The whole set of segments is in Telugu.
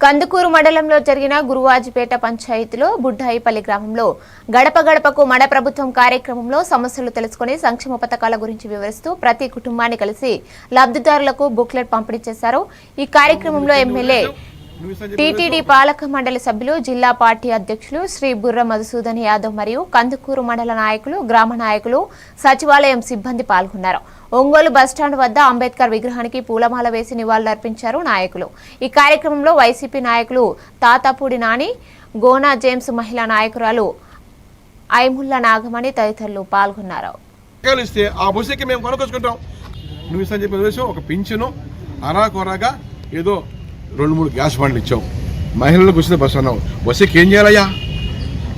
కందుకూరు మండలంలో జరిగిన గురువాజిపేట పంచాయతీలో బుడ్డాయిపల్లి గ్రామంలో గడప గడపకు మన ప్రభుత్వం కార్యక్రమంలో సమస్యలు తెలుసుకుని సంక్షేమ పథకాల గురించి వివరిస్తూ ప్రతి కుటుంబాన్ని కలిసి లబ్ధిదారులకు బుక్లెట్ పంపిణీ చేశారు. ఈ కార్యక్రమంలో ఎమ్మెల్యే టీటీడీ పాలక మండలి సభ్యులు జిల్లా పార్టీ అధ్యక్షులు శ్రీ బుర్ర మధుసూదన్ యాదవ్ మరియు కందుకూరు మండల నాయకులు గ్రామ నాయకులు సచివాలయం సిబ్బంది పాల్గొన్నారు. ఒంగోలు బస్టాండ్ వద్ద అంబేద్కర్ విగ్రహానికి పూలమాల వేసి నివాళులర్పించారు నాయకులు. ఈ కార్యక్రమంలో వైసీపీ నాయకులు తాతాపూడి నాని గోనా జేమ్స్ మహిళా నాయకురాలు ఐముల్లా నాగమణి తదితరులు పాల్గొన్నారు. పథకాలు ఇస్తే ఆ బస్సుకి మేము కొనుక్కొచ్చుకుంటాం నువ్వు ఇస్తాను చెప్పిన ఉద్దేశం ఒక పింఛను అరాకొరగా ఏదో రెండు మూడు గ్యాస్ బండ్లు ఇచ్చాం. మహిళలకు ఉచిత బస్సు అన్నాం. బస్సుకి ఏం చేయాలయ్యా?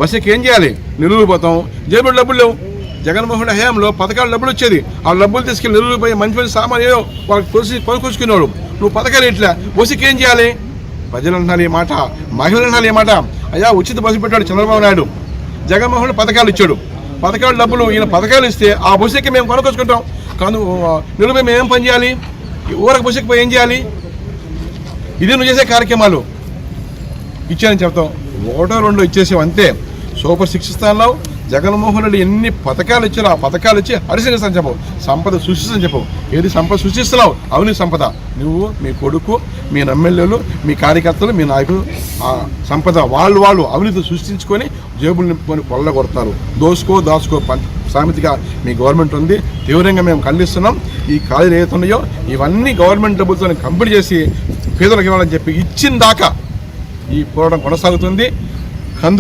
బస్సుకి ఏం చేయాలి? నెల్లూరు పోతాం. జేబులు డబ్బులు లేవు. జగన్మోహన్ హయాంలో పథకాలు డబ్బులు వచ్చేది. ఆ డబ్బులు తీసుకెళ్ళి నెల్లూరు పోయి మంచి మంచి సామాన్ ఏదో వాళ్ళకి కొలిసి కొనుక్కొచ్చుకునేవాడు నువ్వు పథకాలు ఇట్లా. బస్సుకి ఏం చేయాలి? ప్రజలు అంటున్నారు ఈ మాట. మహిళలు అంటున్నారు ఈ మాట. అయ్యా ఉచిత బస్సు పెట్టాడు చంద్రబాబు నాయుడు. జగన్మోహన్ పథకాలు ఇచ్చాడు. పథకాలు డబ్బులు ఈయన పథకాలు ఇస్తే ఆ బస్సుకి మేము కొనుకొచ్చుకుంటాం కాదు నిలువ మేము ఏం పని చేయాలి? ఊరకు బస్సుకి పోయి ఏం చేయాలి? ఇది నువ్వు చేసే కార్యక్రమాలు. ఇచ్చానని చెప్తాం. ఒకటో రెండో ఇచ్చేసావు అంతే. సూపర్ సిక్స్ స్థానంలో జగన్మోహన్ రెడ్డి ఎన్ని పథకాలు ఇచ్చారో ఆ పథకాలు ఇచ్చి హరిశనిస్తాను చెప్పవు. సంపద సృష్టిస్తాను చెప్పవు. ఏది సంపద సృష్టిస్తున్నావు? అవుని సంపద. నువ్వు మీ కొడుకు మీ ఎమ్మెల్యేలు మీ కార్యకర్తలు మీ నాయకులు ఆ సంపద వాళ్ళు వాళ్ళు అవినీతి సృష్టించుకొని జేబులు నింపుకొని కొల్లగొడతారు దోసుకో దాసుకో సామెతగా మీ గవర్నమెంట్ ఉంది. తీవ్రంగా మేము ఖండిస్తున్నాం. ఈ ఖాళీలు ఏదైతే ఉన్నాయో ఇవన్నీ గవర్నమెంట్ డబ్బులతో కంప్లీట్ చేసి పేదలకు ఇవ్వాలని చెప్పి ఇచ్చిన దాకా ఈ పోరాటం కొనసాగుతుంది. అందుకు